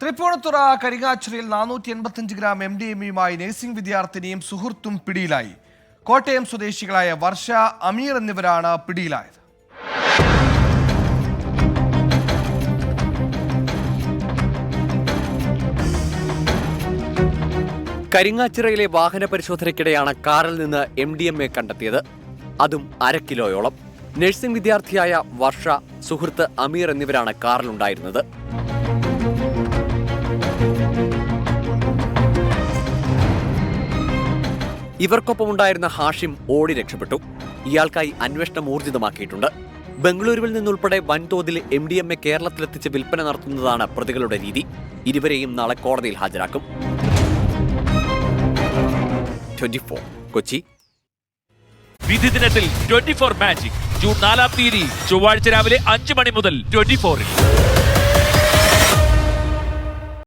തൃപ്പൂണിത്തുറ കരിങ്ങാച്ചിറയിൽ നാനൂറ്റി എൺപത്തഞ്ച് ഗ്രാം എം ഡി എമ്മിയുമായി നഴ്സിംഗ് വിദ്യാർത്ഥിനിയും സുഹൃത്തും പിടിയിലായി. കോട്ടയം സ്വദേശികളായ വർഷ അമീർ എന്നിവരാണ് പിടിയിലായത്. കരിങ്ങാച്ചിറയിലെ വാഹന പരിശോധനയ്ക്കിടെയാണ് കാറിൽ നിന്ന് എം ഡി എം എ കണ്ടെത്തിയത്. അതും അര കിലോയോളം. നഴ്സിംഗ് വിദ്യാർത്ഥിയായ വർഷ സുഹൃത്ത് അമീർ എന്നിവരാണ് കാറിലുണ്ടായിരുന്നത്. ഇവർക്കൊപ്പമുണ്ടായിരുന്ന ഹാഷിം ഓടി രക്ഷപ്പെട്ടു. ഇയാൾക്കായി അന്വേഷണം ഊർജിതമാക്കിയിട്ടുണ്ട്. ബംഗളൂരുവിൽ നിന്നുൾപ്പെടെ വൻതോതിൽ എം ഡി എം എ കേരളത്തിലെത്തിച്ച് വിൽപ്പന നടത്തുന്നതാണ് പ്രതികളുടെ രീതി. ഇരുവരെയും നാളെ കോടതിയിൽ ഹാജരാക്കും. കൊച്ചി. വിധി ദിനത്തിൽ ട്വന്റി ഫോർ മാജിക് ജൂൺ നാലാം തീയതി ചൊവ്വാഴ്ച രാവിലെ അഞ്ച് മണി മുതൽ ട്വന്റി ഫോറിൽ